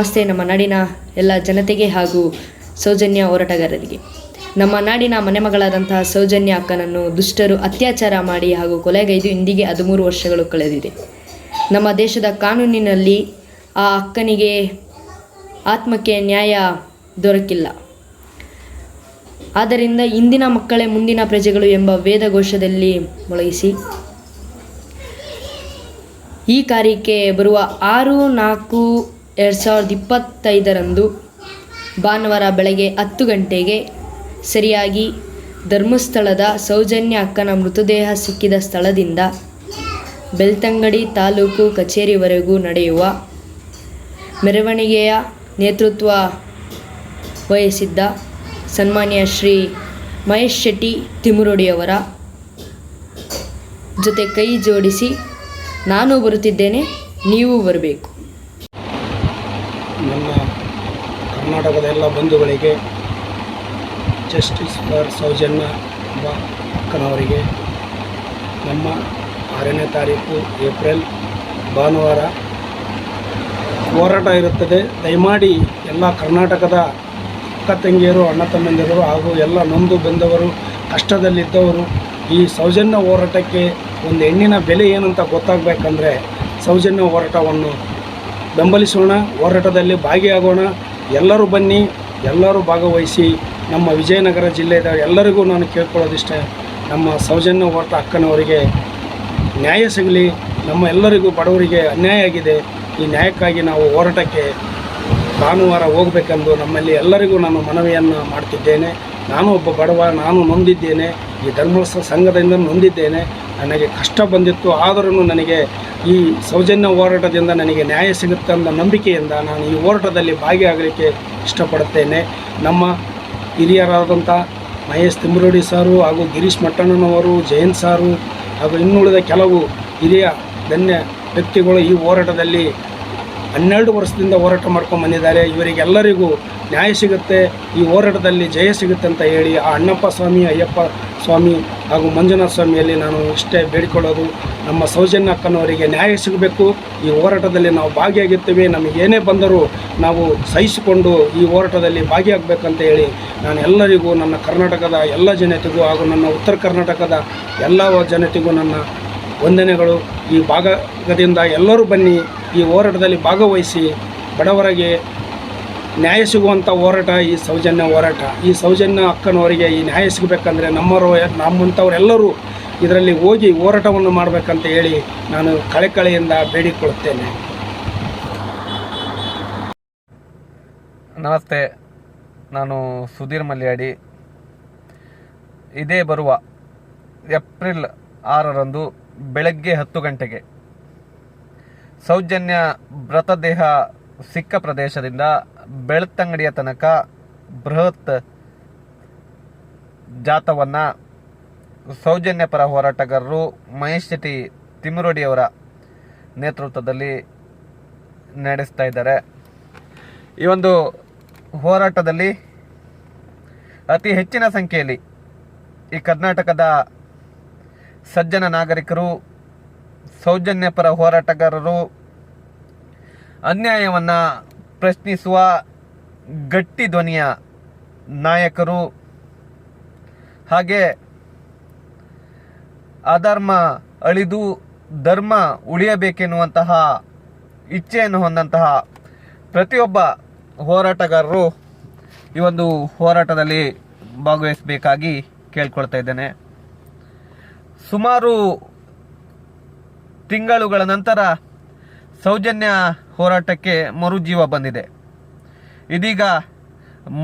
ನಮಸ್ತೆ, ನಮ್ಮ ನಾಡಿನ ಎಲ್ಲ ಜನತೆಗೆ ಹಾಗೂ ಸೌಜನ್ಯ ಹೋರಾಟಗಾರರಿಗೆ. ನಮ್ಮ ನಾಡಿನ ಮನೆಮಗಳಾದಂತಹ ಸೌಜನ್ಯ ಅಕ್ಕನನ್ನು ದುಷ್ಟರು ಅತ್ಯಾಚಾರ ಮಾಡಿ ಹಾಗೂ ಕೊಲೆಗೈದು ಇಂದಿಗೆ ಹದಿಮೂರು ವರ್ಷಗಳು ಕಳೆದಿದೆ. ನಮ್ಮ ದೇಶದ ಕಾನೂನಿನಲ್ಲಿ ಆ ಅಕ್ಕನಿಗೆ ಆತ್ಮಕ್ಕೆ ನ್ಯಾಯ ದೊರಕಿಲ್ಲ. ಆದ್ದರಿಂದ ಇಂದಿನ ಮಕ್ಕಳೇ ಮುಂದಿನ ಪ್ರಜೆಗಳು ಎಂಬ ವೇದಘೋಷದಲ್ಲಿ ಮೊಳಗಿಸಿ, ಈ ಕಾರ್ಯಕ್ಕೆ ಬರುವ ಆರು ನಾಲ್ಕು ಎರಡು ಸಾವಿರದ ಇಪ್ಪತ್ತೈದರಂದು ಭಾನುವಾರ ಬೆಳಗ್ಗೆ ಹತ್ತು ಗಂಟೆಗೆ ಸರಿಯಾಗಿ ಧರ್ಮಸ್ಥಳದ ಸೌಜನ್ಯ ಅಕ್ಕನ ಮೃತದೇಹ ಸಿಕ್ಕಿದ ಸ್ಥಳದಿಂದ ಬೆಳ್ತಂಗಡಿ ತಾಲೂಕು ಕಚೇರಿವರೆಗೂ ನಡೆಯುವ ಮೆರವಣಿಗೆಯ ನೇತೃತ್ವ ವಹಿಸಿದ್ದ ಸನ್ಮಾನ್ಯ ಶ್ರೀ ಮಹೇಶ್ ಶೆಟ್ಟಿ ತಿಮುರೊಡಿಯವರ ಜೊತೆ ಕೈ ಜೋಡಿಸಿ, ನಾನು ಬರುತ್ತಿದ್ದೇನೆ, ನೀವು ಬರಬೇಕು ನನ್ನ ಕರ್ನಾಟಕದ ಎಲ್ಲ ಬಂಧುಗಳಿಗೆ ಜಸ್ಟಿಸ್ ಫಾರ್ ಸೌಜನ್ಯ ಎಂಬ ಅಕ್ಕನವರಿಗೆ ನಮ್ಮ ಆರನೇ ತಾರೀಕು ಏಪ್ರಿಲ್, ಭಾನುವಾರ ಹೋರಾಟ ಇರುತ್ತದೆ. ದಯಮಾಡಿ ಎಲ್ಲ ಕರ್ನಾಟಕದ ಅಕ್ಕ ತಂಗಿಯರು, ಅಣ್ಣ ತಮ್ಮಂದಿರು ಹಾಗೂ ಎಲ್ಲ ನೊಂದು ಬೆಂದವರು, ಕಷ್ಟದಲ್ಲಿದ್ದವರು, ಈ ಸೌಜನ್ಯ ಹೋರಾಟಕ್ಕೆ ಒಂದು ಹೆಣ್ಣಿನ ಬೆಲೆ ಏನಂತ ಗೊತ್ತಾಗಬೇಕಂದ್ರೆ ಸೌಜನ್ಯ ಹೋರಾಟವನ್ನು ಬೆಂಬಲಿಸೋಣ, ಹೋರಾಟದಲ್ಲಿ ಭಾಗಿಯಾಗೋಣ. ಎಲ್ಲರೂ ಬನ್ನಿ, ಎಲ್ಲರೂ ಭಾಗವಹಿಸಿ, ನಮ್ಮ ವಿಜಯನಗರ ಜಿಲ್ಲೆಯ ಎಲ್ಲರಿಗೂ ನಾನು ಕೇಳ್ಕೊಳ್ಳೋದಿಷ್ಟೇ, ನಮ್ಮ ಸೌಜನ್ಯ ಹೋರಾಟ ಅಕ್ಕನವರಿಗೆ ನ್ಯಾಯ ಸಿಗಲಿ, ನಮ್ಮ ಎಲ್ಲರಿಗೂ ಬಡವರಿಗೆ ಅನ್ಯಾಯ ಆಗಿದೆ, ಈ ನ್ಯಾಯಕ್ಕಾಗಿ ನಾವು ಹೋರಾಟಕ್ಕೆ ಭಾನುವಾರ ಹೋಗಬೇಕೆಂದು ನಮ್ಮಲ್ಲಿ ಎಲ್ಲರಿಗೂ ನಾನು ಮನವಿಯನ್ನು ಮಾಡ್ತಿದ್ದೇನೆ. ನಾನು ಒಬ್ಬ ಬಡವ, ನಾನು ನೊಂದಿದ್ದೇನೆ, ಈ ಧರ್ಮಸ್ಥಳ ಸಂಘದಿಂದ ನೊಂದಿದ್ದೇನೆ. ನನಗೆ ಕಷ್ಟ ಬಂದಿತ್ತು. ಆದರೂ ನನಗೆ ಈ ಸೌಜನ್ಯ ಹೋರಾಟದಿಂದ ನನಗೆ ನ್ಯಾಯ ಸಿಗುತ್ತೆ ಅಂತ ನಂಬಿಕೆಯಿಂದ ನಾನು ಈ ಹೋರಾಟದಲ್ಲಿ ಭಾಗಿಯಾಗಲಿಕ್ಕೆ ಇಷ್ಟಪಡುತ್ತೇನೆ. ನಮ್ಮ ಹಿರಿಯರಾದಂಥ ಮಹೇಶ್ ತಿಮ್ರೋಡಿ ಸಾರು ಹಾಗೂ ಗಿರೀಶ್ ಮಟ್ಟಣ್ಣನವರು, ಜಯಂತ್ ಸಾರು ಹಾಗೂ ಇನ್ನುಳಿದ ಕೆಲವು ಹಿರಿಯ ಧನ್ಯ ವ್ಯಕ್ತಿಗಳು ಈ ಹೋರಾಟದಲ್ಲಿ ಹನ್ನೆರಡು ವರ್ಷದಿಂದ ಹೋರಾಟ ಮಾಡ್ಕೊಂಡು ಬಂದಿದ್ದಾರೆ. ಇವರಿಗೆಲ್ಲರಿಗೂ ನ್ಯಾಯ ಸಿಗುತ್ತೆ. ಈ ಹೋರಾಟದಲ್ಲಿ ಜಯ ಸಿಗುತ್ತೆ ಅಂತ ಹೇಳಿ ಆ ಅಣ್ಣಪ್ಪ ಸ್ವಾಮಿ, ಅಯ್ಯಪ್ಪ ಸ್ವಾಮಿ ಹಾಗೂ ಮಂಜುನಾಥ ಸ್ವಾಮಿಯಲ್ಲಿ ನಾನು ಇಷ್ಟೇ ಬೇಡಿಕೊಳ್ಳೋದು, ನಮ್ಮ ಸೌಜನ್ಯ ಅಕ್ಕನವರಿಗೆ ನ್ಯಾಯ ಸಿಗಬೇಕು. ಈ ಹೋರಾಟದಲ್ಲಿ ನಾವು ಭಾಗಿಯಾಗಿರ್ತೀವಿ. ನಮಗೇನೇ ಬಂದರೂ ನಾವು ಸಹಿಸಿಕೊಂಡು ಈ ಹೋರಾಟದಲ್ಲಿ ಭಾಗಿಯಾಗಬೇಕಂತ ಹೇಳಿ ನಾನು ಎಲ್ಲರಿಗೂ, ನನ್ನ ಕರ್ನಾಟಕದ ಎಲ್ಲ ಜನತೆಗೂ ಹಾಗೂ ನನ್ನ ಉತ್ತರ ಕರ್ನಾಟಕದ ಎಲ್ಲ ಜನತೆಗೂ ನನ್ನ ವಂದನೆಗಳು. ಈ ಭಾಗದಿಂದ ಎಲ್ಲರೂ ಬನ್ನಿ, ಈ ಹೋರಾಟದಲ್ಲಿ ಭಾಗವಹಿಸಿ, ಬಡವರಿಗೆ ನ್ಯಾಯ ಸಿಗುವಂಥ ಹೋರಾಟ, ಈ ಸೌಜನ್ಯ ಹೋರಾಟ. ಈ ಸೌಜನ್ಯ ಅಕ್ಕನವರಿಗೆ ಈ ನ್ಯಾಯ ಸಿಗಬೇಕಂದ್ರೆ ನಮ್ಮವರು ನಮ್ಮಂಥವರೆಲ್ಲರೂ ಇದರಲ್ಲಿ ಹೋಗಿ ಹೋರಾಟವನ್ನು ಮಾಡಬೇಕಂತ ಹೇಳಿ ನಾನು ಕಳೆಕಳೆಯಿಂದ ಬೇಡಿಕೊಳ್ಳುತ್ತೇನೆ. ನಮಸ್ತೆ, ನಾನು ಸುಧೀರ್ ಮಲ್ಯಾಡಿ. ಇದೇ ಬರುವ ಏಪ್ರಿಲ್ ಆರರಂದು ಬೆಳಗ್ಗೆ ಹತ್ತು ಗಂಟೆಗೆ ಸೌಜನ್ಯ ಮೃತದೇಹ ಸಿಕ್ಕ ಪ್ರದೇಶದಿಂದ ಬೆಳ್ತಂಗಡಿಯ ತನಕ ಬೃಹತ್ ಜಾಥವನ್ನು ಸೌಜನ್ಯ ಪರ ಹೋರಾಟಗಾರರು ಮಹೇಶ್ ಶೆಟ್ಟಿ ತಿಮ್ಮರೋಡಿಯವರ ನೇತೃತ್ವದಲ್ಲಿ ನಡೆಸ್ತಾ ಇದ್ದಾರೆ. ಈ ಒಂದು ಹೋರಾಟದಲ್ಲಿ ಅತಿ ಹೆಚ್ಚಿನ ಸಂಖ್ಯೆಯಲ್ಲಿ ಈ ಕರ್ನಾಟಕದ ಸಜ್ಜನ ನಾಗರಿಕರು, ಸೌಜನ್ಯಪರ ಹೋರಾಟಗಾರರು ಅನ್ಯಾಯವನ್ನು ಪ್ರಶ್ನಿಸುವ ಗಟ್ಟಿ ಧ್ವನಿಯ ನಾಯಕರು ಹಾಗೆ ಅಧರ್ಮ ಅಳಿದು ಧರ್ಮ ಉಳಿಯಬೇಕೆನ್ನುವಂತಹ ಇಚ್ಛೆಯನ್ನು ಹೊಂದಂತಹ ಪ್ರತಿಯೊಬ್ಬ ಹೋರಾಟಗಾರರು ಈ ಒಂದು ಹೋರಾಟದಲ್ಲಿ ಭಾಗವಹಿಸಬೇಕಾಗಿ ಕೇಳ್ಕೊಳ್ತಾ ಇದ್ದೇನೆ. ಸುಮಾರು ತಿಂಗಳುಗಳ ನಂತರ ಸೌಜನ್ಯ ಹೋರಾಟಕ್ಕೆ ಮರುಜೀವ ಬಂದಿದೆ. ಇದೀಗ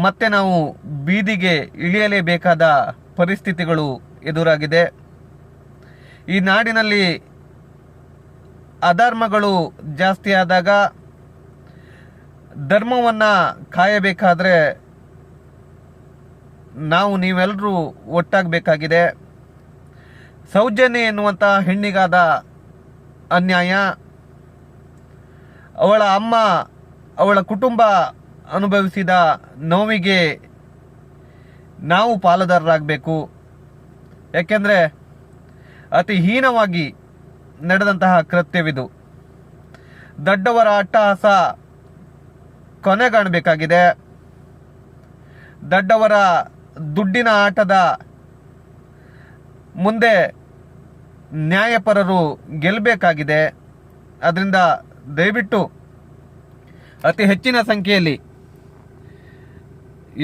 ಮತ್ತೆ ನಾವು ಬೀದಿಗೆ ಇಳಿಯಲೇಬೇಕಾದ ಪರಿಸ್ಥಿತಿಗಳು ಎದುರಾಗಿದೆ. ಈ ನಾಡಿನಲ್ಲಿ ಅಧರ್ಮಗಳು ಜಾಸ್ತಿ ಆದಾಗ ಧರ್ಮವನ್ನು ಕಾಯಬೇಕಾದರೆ ನಾವು ನೀವೆಲ್ಲರೂ ಒಟ್ಟಾಗಬೇಕಾಗಿದೆ. ಸೌಜನ್ಯ ಎನ್ನುವಂಥ ಹೆಣ್ಣಿಗಾದ ಅನ್ಯಾಯ ಅವಳ ಅಮ್ಮ, ಅವಳ ಕುಟುಂಬ ಅನುಭವಿಸಿದ ನೋವಿಗೆ ನಾವು ಪಾಲುದಾರರಾಗಬೇಕು. ಯಾಕೆಂದರೆ ಅತಿ ಹೀನವಾಗಿ ನಡೆದಂತಹ ಕೃತ್ಯವಿದು. ದೊಡ್ಡವರ ಅಟ್ಟಹಾಸ ಕೊನೆಗಾಣಬೇಕಾಗಿದೆ. ದಡ್ಡವರ ದುಡ್ಡಿನ ಆಟದ ಮುಂದೆ ನ್ಯಾಯಪರರು ಗೆಲ್ಲಬೇಕಾಗಿದೆ. ಅದರಿಂದ ದಯವಿಟ್ಟು ಅತಿ ಹೆಚ್ಚಿನ ಸಂಖ್ಯೆಯಲ್ಲಿ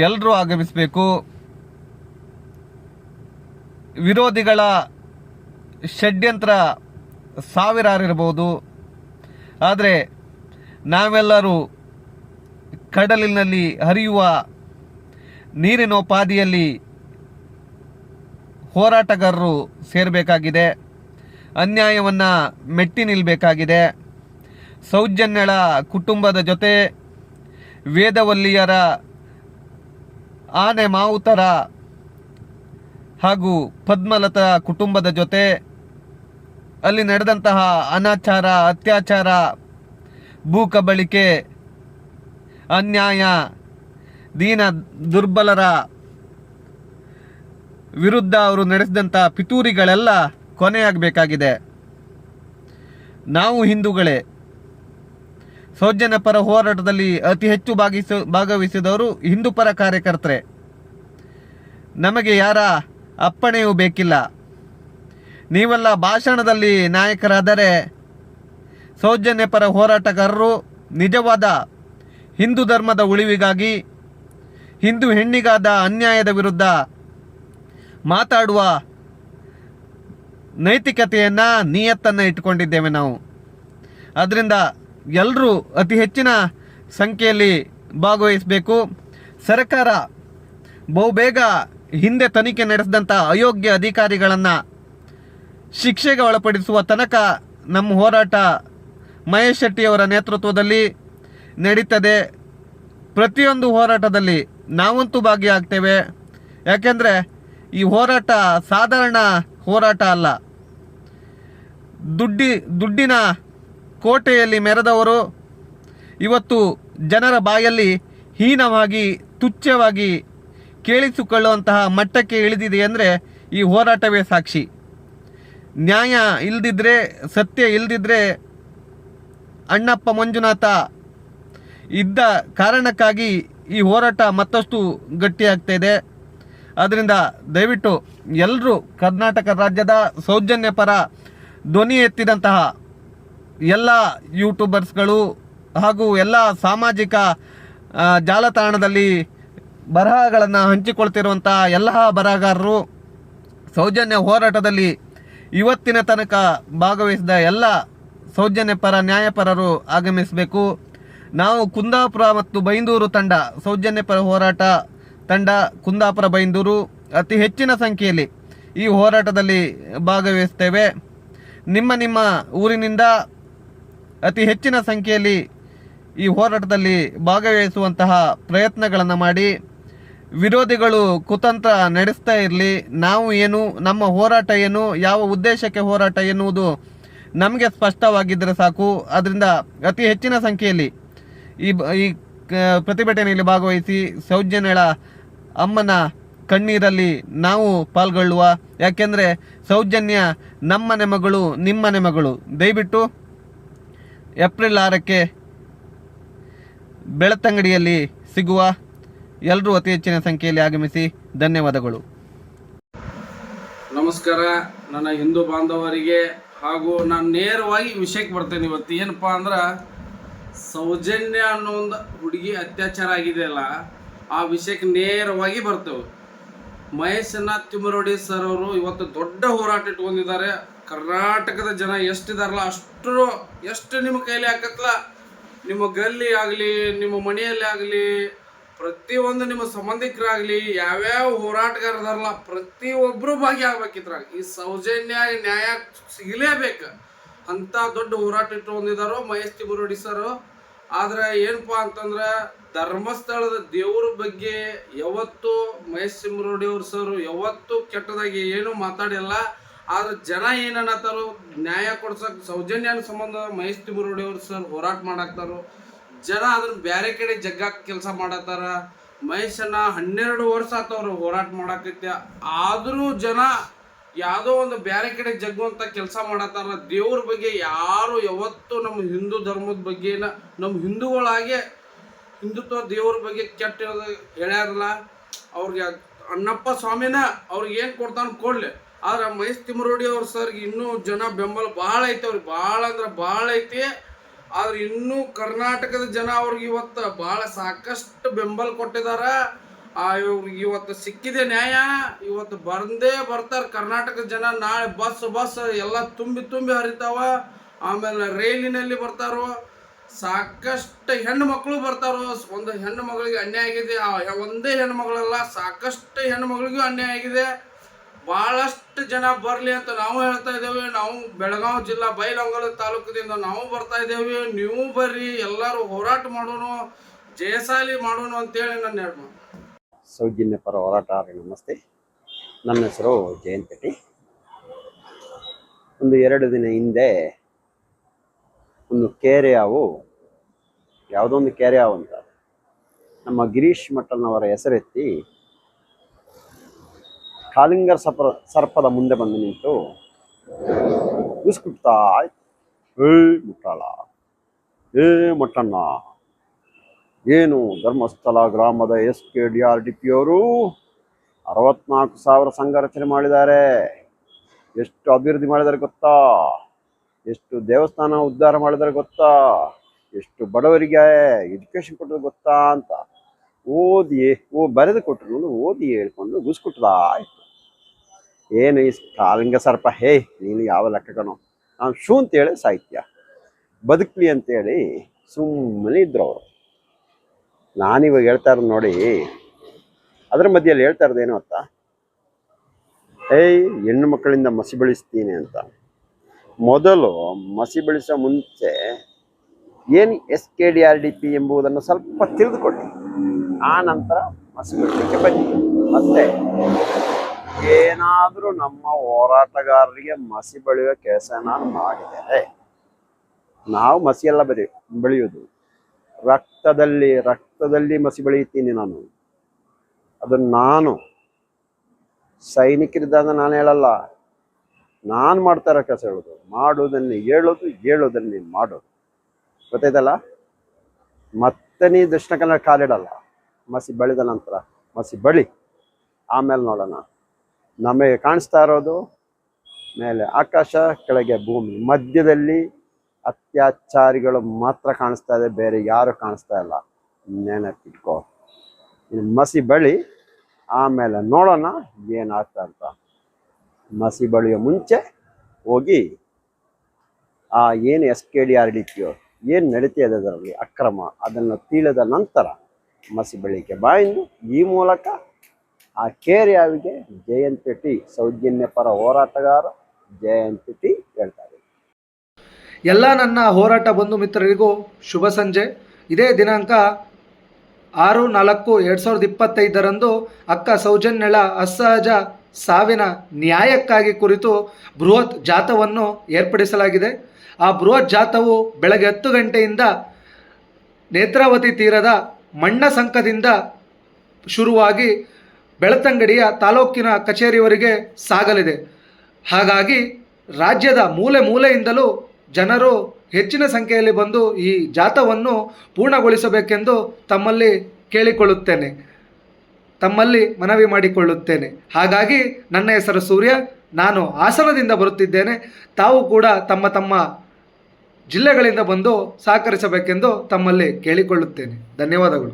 ಎಲ್ಲರೂ ಆಗಮಿಸಬೇಕು. ವಿರೋಧಿಗಳ ಷಡ್ಯಂತ್ರ ಸಾವಿರಾರು ಇರ್ಬೋದು ಆದರೆ ನಾವೆಲ್ಲರೂ ಕಡಲಿನಲ್ಲಿ ಹರಿಯುವ ನೀರಿನೋಪಾದಿಯಲ್ಲಿ ಹೋರಾಟಗಾರರು ಸೇರಬೇಕಾಗಿದೆ. ಅನ್ಯಾಯವನ್ನು ಮೆಟ್ಟಿ ನಿಲ್ಲಬೇಕಾಗಿದೆ ಸೌಜನ್ಯಳ ಕುಟುಂಬದ ಜೊತೆ ವೇದವಲ್ಲಿಯರ ಆನೆ ಮಾವುತರ ಹಾಗೂ ಪದ್ಮಲತಾ ಕುಟುಂಬದ ಜೊತೆ ಅಲ್ಲಿ ನಡೆದಂತಹ ಅನಾಚಾರ, ಅತ್ಯಾಚಾರ ಭೂ ಕಬಳಿಕೆ ಅನ್ಯಾಯ, ದೀನ ದುರ್ಬಲರ ವಿರುದ್ಧ ಅವರು ನಡೆಸಿದಂಥ ಪಿತೂರಿಗಳೆಲ್ಲ ಕೊನೆಯಾಗಬೇಕಾಗಿದೆ. ನಾವು ಹಿಂದೂಗಳೇ ಸೌಜನ್ಯ ಪರ ಹೋರಾಟದಲ್ಲಿ ಅತಿ ಹೆಚ್ಚು ಭಾಗಿಸ, ಭಾಗವಹಿಸಿದವರು ಹಿಂದೂ ಪರ ಕಾರ್ಯಕರ್ತರೆ. ನಮಗೆ ಯಾರ ಅಪ್ಪಣೆಯೂ ಬೇಕಿಲ್ಲ. ನೀವೆಲ್ಲ ಭಾಷಣದಲ್ಲಿ ನಾಯಕರಾದರೆ ಸೌಜನ್ಯ ಪರ ಹೋರಾಟಗಾರರು ನಿಜವಾದ ಹಿಂದೂ ಧರ್ಮದ ಉಳಿವಿಗಾಗಿ, ಹಿಂದೂ ಹೆಣ್ಣಿಗಾದ ಅನ್ಯಾಯದ ವಿರುದ್ಧ ಮಾತಾಡುವ ನೈತಿಕತೆಯನ್ನು ನಿಯತ್ತನ್ನು ಇಟ್ಟುಕೊಂಡಿದ್ದೇವೆ ನಾವು. ಅದರಿಂದ ಎಲ್ಲರೂ ಅತಿ ಹೆಚ್ಚಿನ ಸಂಖ್ಯೆಯಲ್ಲಿ ಭಾಗವಹಿಸಬೇಕು. ಸರ್ಕಾರ ಬಹುಬೇಗ ಹಿಂದೆ ತನಿಖೆ ನಡೆಸಿದಂಥ ಅಯೋಗ್ಯ ಅಧಿಕಾರಿಗಳನ್ನು ಶಿಕ್ಷೆಗೆ ಒಳಪಡಿಸುವ ತನಕ ನಮ್ಮ ಹೋರಾಟ ಮಹೇಶ್ ಶೆಟ್ಟಿಯವರ ನೇತೃತ್ವದಲ್ಲಿ ನಡೀತದೆ. ಪ್ರತಿಯೊಂದು ಹೋರಾಟದಲ್ಲಿ ನಾವಂತೂ ಭಾಗಿಯಾಗ್ತೇವೆ. ಯಾಕೆಂದರೆ ಈ ಹೋರಾಟ ಸಾಧಾರಣ ಹೋರಾಟ ಅಲ್ಲ. ದುಡ್ಡಿ, ದುಡ್ಡಿನ ಕೋಟೆಯಲ್ಲಿ ಮೆರೆದವರು ಇವತ್ತು ಜನರ ಬಾಯಲ್ಲಿ ಹೀನವಾಗಿ, ತುಚ್ಛವಾಗಿ ಕೇಳಿಸಿಕೊಳ್ಳುವಂತಹ ಮಟ್ಟಕ್ಕೆ ಇಳಿದಿದೆ ಅಂದರೆ ಈ ಹೋರಾಟವೇ ಸಾಕ್ಷಿ. ನ್ಯಾಯ ಇಲ್ದಿದ್ರೆ, ಸತ್ಯ ಇಲ್ದಿದ್ರೆ ಅಣ್ಣಪ್ಪ ಮಂಜುನಾಥ ಇದ್ದ ಕಾರಣಕ್ಕಾಗಿ ಈ ಹೋರಾಟ ಮತ್ತಷ್ಟು ಗಟ್ಟಿಯಾಗ್ತಾ ಇದೆ. ಅದರಿಂದ ದಯವಿಟ್ಟು ಎಲ್ಲರೂ ಕರ್ನಾಟಕ ರಾಜ್ಯದ ಸೌಜನ್ಯ ಪರ ಧ್ವನಿ ಎತ್ತಿದಂತಹ ಎಲ್ಲ ಯೂಟ್ಯೂಬರ್ಸ್ಗಳು ಹಾಗೂ ಎಲ್ಲ ಸಾಮಾಜಿಕ ಜಾಲತಾಣದಲ್ಲಿ ಬರಹಗಳನ್ನು ಹಂಚಿಕೊಳ್ತಿರುವಂಥ ಎಲ್ಲ ಬರಹಗಾರರು ಸೌಜನ್ಯ ಹೋರಾಟದಲ್ಲಿ ಇವತ್ತಿನ ತನಕ ಭಾಗವಹಿಸಿದ ಎಲ್ಲ ಸೌಜನ್ಯ ಪರ ನ್ಯಾಯಪರರು ಆಗಮಿಸಬೇಕು. ನಾವು ಕುಂದಾಪುರ ಮತ್ತು ಬೈಂದೂರು ತಂಡ, ಸೌಜನ್ಯ ಪರ ಹೋರಾಟ ತಂಡ ಕುಂದಾಪುರ, ಬೈಂದೂರು ಅತಿ ಹೆಚ್ಚಿನ ಸಂಖ್ಯೆಯಲ್ಲಿ ಈ ಹೋರಾಟದಲ್ಲಿ ಭಾಗವಹಿಸ್ತೇವೆ. ನಿಮ್ಮ ನಿಮ್ಮ ಊರಿನಿಂದ ಅತಿ ಹೆಚ್ಚಿನ ಸಂಖ್ಯೆಯಲ್ಲಿ ಈ ಹೋರಾಟದಲ್ಲಿ ಭಾಗವಹಿಸುವಂತಹ ಪ್ರಯತ್ನಗಳನ್ನು ಮಾಡಿ ವಿರೋಧಿಗಳು ಕುತಂತ್ರ ನಡೆಸ್ತಾ ಇರಲಿ, ನಾವು ಏನು, ನಮ್ಮ ಹೋರಾಟ ಏನು, ಯಾವ ಉದ್ದೇಶಕ್ಕೆ ಹೋರಾಟ ಎನ್ನುವುದು ನಮಗೆ ಸ್ಪಷ್ಟವಾಗಿದ್ದರೆ ಸಾಕು. ಅದರಿಂದ ಅತಿ ಹೆಚ್ಚಿನ ಸಂಖ್ಯೆಯಲ್ಲಿ ಈ ಈ ಪ್ರತಿಭಟನೆಯಲ್ಲಿ ಭಾಗವಹಿಸಿ ಸೌಜನ್ಯಳ ಅಮ್ಮನ ಕಣ್ಣೀರಲ್ಲಿ ನಾವು ಪಾಲ್ಗೊಳ್ಳುವ. ಯಾಕೆಂದರೆ ಸೌಜನ್ಯ ನಮ್ಮನೆ ಮಗಳು, ನಿಮ್ಮನೆ ಮಗಳು. ದಯವಿಟ್ಟು ಏಪ್ರಿಲ್ ಆರಕ್ಕೆ ಬೆಳತಂಗಡಿಯಲ್ಲಿ ಸಿಗುವ ಎಲ್ಲರೂ ಅತಿ ಹೆಚ್ಚಿನ ಸಂಖ್ಯೆಯಲ್ಲಿ ಆಗಮಿಸಿ ಧನ್ಯವಾದಗಳು. ನಮಸ್ಕಾರ. ನನ್ನ ಹಿಂದೂ ಬಾಂಧವರಿಗೆ ಹಾಗೂ ನಾನು ನೇರವಾಗಿ ವಿಷಯಕ್ಕೆ ಬರ್ತೇನೆ ಇವತ್ತು. ಏನಪ್ಪ ಅಂದ್ರೆ, ಸೌಜನ್ಯ ಅನ್ನೋ ಒಂದು ಹುಡುಗಿ ಅತ್ಯಾಚಾರ ಆಗಿದೆಯಲ್ಲ ಆ ವಿಷಯಕ್ಕೆ ನೇರವಾಗಿ ಬರ್ತೇವೆ. ಮಹೇಶನಾಥ್ ತಿಮ್ಮರೋಡಿ ಸರ್ ಅವರು ಇವತ್ತು ದೊಡ್ಡ ಹೋರಾಟ ಇಟ್ಕೊಂಡಿದ್ದಾರೆ. ಕರ್ನಾಟಕದ ಜನ ಎಷ್ಟಿದಾರಲ್ಲ, ಅಷ್ಟು, ಎಷ್ಟು ನಿಮ್ಮ ಕೈಲಿ ಆಕತ್ಲ ನಿಮ್ಮ ಗಲ್ಲಿ ಆಗಲಿ, ನಿಮ್ಮ ಮನೆಯಲ್ಲಿ ಆಗಲಿ, ಪ್ರತಿಯೊಂದು ನಿಮ್ಮ ಸಂಬಂಧಿಕರಾಗಲಿ, ಯಾವ್ಯಾವ ಹೋರಾಟಗಾರದಾರಲ್ಲ ಪ್ರತಿಯೊಬ್ಬರು ಭಾಗಿಯಾಗಬೇಕಿದ್ರಾಗ ಈ ಸೌಜನ್ಯ ನ್ಯಾಯ ಸಿಗಲೇಬೇಕು. ಅಂತ ದೊಡ್ಡ ಹೋರಾಟ ಇಟ್ಕೊಂಡಿದ್ದಾರೋ ಮಹೇಶ್ ಬುರುಡಿ ಸರ್. ಆದ್ರೆ ಏನಪ್ಪಾ ಅಂತಂದ್ರೆ, ಧರ್ಮಸ್ಥಳದ ದೇವ್ರ ಬಗ್ಗೆ ಯಾವತ್ತು ಮಹೇಶ್ ತಿಮ್ಮರೋಡಿ ಅವ್ರ ಸರ್ ಯಾವತ್ತು ಕೆಟ್ಟದಾಗಿ ಏನು ಮಾತಾಡಿಲ್ಲ. ಆದ್ರೆ ಜನ ಏನನ್ನತ್ತಾರೋ, ನ್ಯಾಯ ಕೊಡ್ಸಕ್ ಸೌಜನ್ಯನ ಸಂಬಂಧ ಮಹೇಶ್ ತಿಮ್ಮರೋಡಿ ಅವ್ರು ಸರ್ ಹೋರಾಟ ಮಾಡಾಕ್ತಾರೋ, ಜನ ಅದನ್ನ ಬ್ಯಾರೆ ಕಡೆ ಜಗ್ಗಾಕ್ ಕೆಲಸ ಮಾಡತ್ತಾರ. ಮಹೇಶನ್ನ ಹನ್ನೆರಡು ವರ್ಷ ಆತವ್ರು ಹೋರಾಟ ಮಾಡಾಕೈತೆ ಆದ್ರೂ ಜನ ಯಾವುದೋ ಒಂದು ಬ್ಯಾರೆ ಕಡೆ ಜಗ್ಗುವಂತ ಕೆಲಸ ಮಾಡತ್ತಾರ. ದೇವ್ರ ಬಗ್ಗೆ ಯಾರು ಯಾವತ್ತು ನಮ್ಮ ಹಿಂದೂ ಧರ್ಮದ ಬಗ್ಗೆನ, ನಮ್ಮ ಹಿಂದೂಗಳಾಗೆ ಹಿಂದುತ್ವ ದೇವ್ರ ಬಗ್ಗೆ ಕೆಟ್ಟ ಹೇಳ್ಯಾರಲ್ಲ, ಅವ್ರಿಗೆ ಅಣ್ಣಪ್ಪ ಸ್ವಾಮಿನ ಅವ್ರಿಗೆ ಏನು ಕೊಡ್ತಾನ ಕೊಡ್ಲಿ. ಆದ್ರೆ ಮಹೇಶ್ ತಿಮ್ಮರೋಡಿ ಅವ್ರ ಸರ್ಗೆ ಇನ್ನೂ ಜನ ಬೆಂಬಲ ಭಾಳ ಐತೆ ಅವ್ರಿಗೆ. ಭಾಳ ಅಂದ್ರೆ ಭಾಳ ಐತಿ. ಆದ್ರೆ ಇನ್ನೂ ಕರ್ನಾಟಕದ ಜನ ಅವ್ರಿಗೆ ಇವತ್ತು ಭಾಳ ಸಾಕಷ್ಟು ಬೆಂಬಲ ಕೊಟ್ಟಿದಾರ. ಆ, ಇವ್ರಿಗೆ ಇವತ್ತು ಸಿಕ್ಕಿದೆ ನ್ಯಾಯ. ಇವತ್ತು ಬಂದೇ ಬರ್ತಾರೆ ಕರ್ನಾಟಕದ ಜನ. ನಾಳೆ ಬಸ್ ಬಸ್ ಎಲ್ಲ ತುಂಬಿ ತುಂಬಿ ಹರಿತಾವ. ಆಮೇಲೆ ರೈಲಿನಲ್ಲಿ ಬರ್ತಾರೋ. ಸಾಕಷ್ಟು ಹೆಣ್ಣು ಮಕ್ಕಳು ಬರ್ತಾರೋ. ಒಂದು ಹೆಣ್ಣು ಮಗಳಿಗೆ ಅನ್ಯಾಯ ಆಗಿದೆ. ಆ, ಒಂದೇ ಹೆಣ್ಣು ಮಗಳಲ್ಲ, ಸಾಕಷ್ಟು ಹೆಣ್ಣು ಮಗಳಿಗೂ ಅನ್ಯಾಯ ಆಗಿದೆ. ಭಾಳಷ್ಟು ಜನ ಬರಲಿ ಅಂತ ನಾವು ಹೇಳ್ತಾ ಇದ್ದೇವೆ. ನಾವು ಬೆಳಗಾವಿ ಜಿಲ್ಲಾ ಬೈಲಂಗಲ ತಾಲೂಕದಿಂದ ನಾವು ಬರ್ತಾ ಇದ್ದೇವೆ. ನೀವು ಬರ್ರಿ, ಎಲ್ಲರೂ ಹೋರಾಟ ಮಾಡೋಣ ಜಯಸಾಲಿ ಮಾಡೋಣ ಅಂತೇಳಿ ನನ್ನ ಹೇಳ್ಬೋದು ಸೌಜನ್ಯ ಪರ ಹೋರಾಟಗಾರರಿಗೆ ನಮಸ್ತೆ. ನನ್ನ ಹೆಸರು ಜಯಂತ್ ಪೆಟ್ಟಿ ಒಂದು ಎರಡು ದಿನ ಹಿಂದೆ ಒಂದು ಕೆರೆ ಹಾವು, ಯಾವುದೋ ಒಂದು ಕೆರೆ ಅಂತ. ನಮ್ಮ ಗಿರೀಶ್ ಮಟ್ಟನವರ ಹೆಸರೆತ್ತಿ ಕಾಲಿಂಗರ್ ಸಪರ ಸರ್ಪದ ಮುಂದೆ ಬಂದು ನಿಂತು ಉಸ್ಕುಟ್ತಾ ಏ ಮುಟ್ಟಾಳ ಏ ಮುಟ್ಟಣ್ಣ, ಏನು ಧರ್ಮಸ್ಥಳ ಗ್ರಾಮದ S K D R D P ಅವರು ಅರವತ್ನಾಲ್ಕು ಸಾವಿರ ಸಂಘ ರಚನೆ ಮಾಡಿದ್ದಾರೆ. ಎಷ್ಟು ಅಭಿವೃದ್ಧಿ ಮಾಡಿದ್ದಾರೆ ಗೊತ್ತಾ? ಎಷ್ಟು ದೇವಸ್ಥಾನ ಉದ್ಧಾರ ಮಾಡಿದ್ದಾರೆ ಗೊತ್ತಾ? ಎಷ್ಟು ಬಡವರಿಗೆ ಎಜುಕೇಶನ್ ಕೊಟ್ಟರು ಗೊತ್ತಾ ಅಂತ ಓದಿ ಓ ಬರೆದು ಕೊಟ್ಟರು ಓದಿ ಹೇಳ್ಕೊಂಡು ಗುಸ್ಕೊಟ್ಟದ ಆಯ್ತು. ಏನು ಈ ಕಾಲಿಂಗ ಸರ್ಪ, ಹೇ, ನೀನು ಯಾವ ಲೆಕ್ಕಗನೋ ನಾನು ಶೂ ಅಂತೇಳಿ ಸಾಹಿತ್ಯ. ಬದುಕ್ಲಿ ಅಂತೇಳಿ ಸುಮ್ಮನೆ ಇದ್ರು ಅವರು. ನಾನಿವಾಗ ಹೇಳ್ತಾ ಇರೋದು ನೋಡಿ, ಅದ್ರ ಮಧ್ಯೆಯಲ್ಲಿ ಹೇಳ್ತಾ ಇರೋದು ಏನು ಗೊತ್ತಾ ಏಯ್, ಹೆಣ್ಣು ಮಕ್ಕಳಿಂದ ಮಸಿ ಬೆಳೆಸ್ತೀನಿ ಅಂತ. ಮೊದಲು ಮಸಿ ಬೆಳೆಸೋ ಮುಂಚೆ ಏನು S K D R D P ಎಂಬುದನ್ನು ಸ್ವಲ್ಪ ತಿಳಿದುಕೊಳ್ಳಿ ಆ ನಂತರ ಮಸಿ ಬೆಳೆಸಲಿಕ್ಕೆ ಬನ್ನಿ. ಮತ್ತೆ ಏನಾದರೂ ನಮ್ಮ ಹೋರಾಟಗಾರರಿಗೆ ಮಸಿ ಬೆಳೆಯುವ ಕೆಲಸ ನಾನು ಮಾಡಿದರೆ ನಾವು ಮಸಿ ಎಲ್ಲ ಬೆಳೆ ಬೆಳೆಯೋದು ರಕ್ತದಲ್ಲಿ ರಕ್ತದಲ್ಲಿ ಮಸಿ ಬೆಳೆಯುತ್ತೀನಿ ನಾನು. ಅದನ್ನು ನಾನು. ಸೈನಿಕರಿದ್ದಾಗ ನಾನು ಹೇಳಲ್ಲ. ನಾನು ಮಾಡ್ತಾರ ಕೆಲಸ ಹೇಳೋದು. ಮಾಡೋದನ್ನು ಹೇಳೋದು, ಹೇಳೋದನ್ನೇ ಮಾಡೋದು. ಗೊತ್ತಾಯ್ತಲ್ಲ? ಮತ್ತೆ ನೀ ದಕ್ಷಿಣ ಕನ್ನಡ ಕಾಲಿಡಲ್ಲ. ಮಸಿ ಬೆಳೆದ ನಂತರ. ಮಸಿ ಬಳಿ. ಆಮೇಲೆ ನೋಡೋಣ. ನಮಗೆ ಕಾಣಿಸ್ತಾ ಇರೋದು ಮೇಲೆ ಆಕಾಶ, ಕೆಳಗೆ ಭೂಮಿ. ಮಧ್ಯದಲ್ಲಿ ಅತ್ಯಾಚಾರಿಗಳು ಮಾತ್ರ ಕಾಣಿಸ್ತಾ ಇದೆ, ಬೇರೆ ಯಾರು ಕಾಣಿಸ್ತಾ ಇಲ್ಲ. ನೆನಪಿಟ್ಕೋ. ಮಸಿ ಬಳಿ, ಆಮೇಲೆ ನೋಡೋಣ ಏನಾಗ್ತಾ ಅಂತ. ಮಸಿ ಬಳಿಯ ಮುಂಚೆ ಹೋಗಿ, ಆ ಏನು S K D R D ಏನು ನಡೀತಾ ಇದೆ ಅದರಲ್ಲಿ ಅಕ್ರಮ, ಅದನ್ನು ತಿಳಿದ ನಂತರ ಮಸಿ ಬಳಿಕೆ ಬಾಯಿಂದ ಈ ಮೂಲಕ ಆ ಕೇರಿಯಾವಿಗೆ ಜಯಂತ್ ಟಿ ಸೌಜನ್ಯ ಪರ ಹೋರಾಟಗಾರ ಜಯಂತ್ ಟಿ ಹೇಳ್ತಾರೆ. ಎಲ್ಲ ನನ್ನ ಹೋರಾಟ ಬಂಧು ಮಿತ್ರರಿಗೂ ಶುಭ ಸಂಜೆ. ಇದೇ ದಿನಾಂಕ ಆರು ನಾಲ್ಕು ಎರಡು ಸಾವಿರದ ಇಪ್ಪತ್ತೈದರಂದು ಅಕ್ಕ ಸೌಜನ್ಯಳ ಅಸಹಜ ಸಾವಿನ ನ್ಯಾಯಕ್ಕಾಗಿ ಕುರಿತು ಬೃಹತ್ ಜಾಥವನ್ನು ಏರ್ಪಡಿಸಲಾಗಿದೆ. ಆ ಬೃಹತ್ ಜಾಥವು ಬೆಳಗ್ಗೆ ಹತ್ತು ಗಂಟೆಯಿಂದ ನೇತ್ರಾವತಿ ತೀರದ ಮಣ್ಣ ಸಂಕದಿಂದ ಶುರುವಾಗಿ ಬೆಳತಂಗಡಿಯ ತಾಲೂಕಿನ ಕಚೇರಿವರೆಗೆ ಸಾಗಲಿದೆ. ಹಾಗಾಗಿ ರಾಜ್ಯದ ಮೂಲೆ ಮೂಲೆಯಿಂದಲೂ ಜನರು ಹೆಚ್ಚಿನ ಸಂಖ್ಯೆಯಲ್ಲಿ ಬಂದು ಈ ಜಾಥವನ್ನು ಪೂರ್ಣಗೊಳಿಸಬೇಕೆಂದು ತಮ್ಮಲ್ಲಿ ಕೇಳಿಕೊಳ್ಳುತ್ತೇನೆ. ತಮ್ಮಲ್ಲಿ ಮನವಿ ಮಾಡಿಕೊಳ್ಳುತ್ತೇನೆ. ಹಾಗಾಗಿ ನನ್ನ ಹೆಸರು ಸೂರ್ಯ. ನಾನು ಹಾಸನದಿಂದ ಬರುತ್ತಿದ್ದೇನೆ. ತಾವು ಕೂಡ ತಮ್ಮ ತಮ್ಮ ಜಿಲ್ಲೆಗಳಿಂದ ಬಂದು ಸಹಕರಿಸಬೇಕೆಂದು ತಮ್ಮಲ್ಲಿ ಕೇಳಿಕೊಳ್ಳುತ್ತೇನೆ. ಧನ್ಯವಾದಗಳು.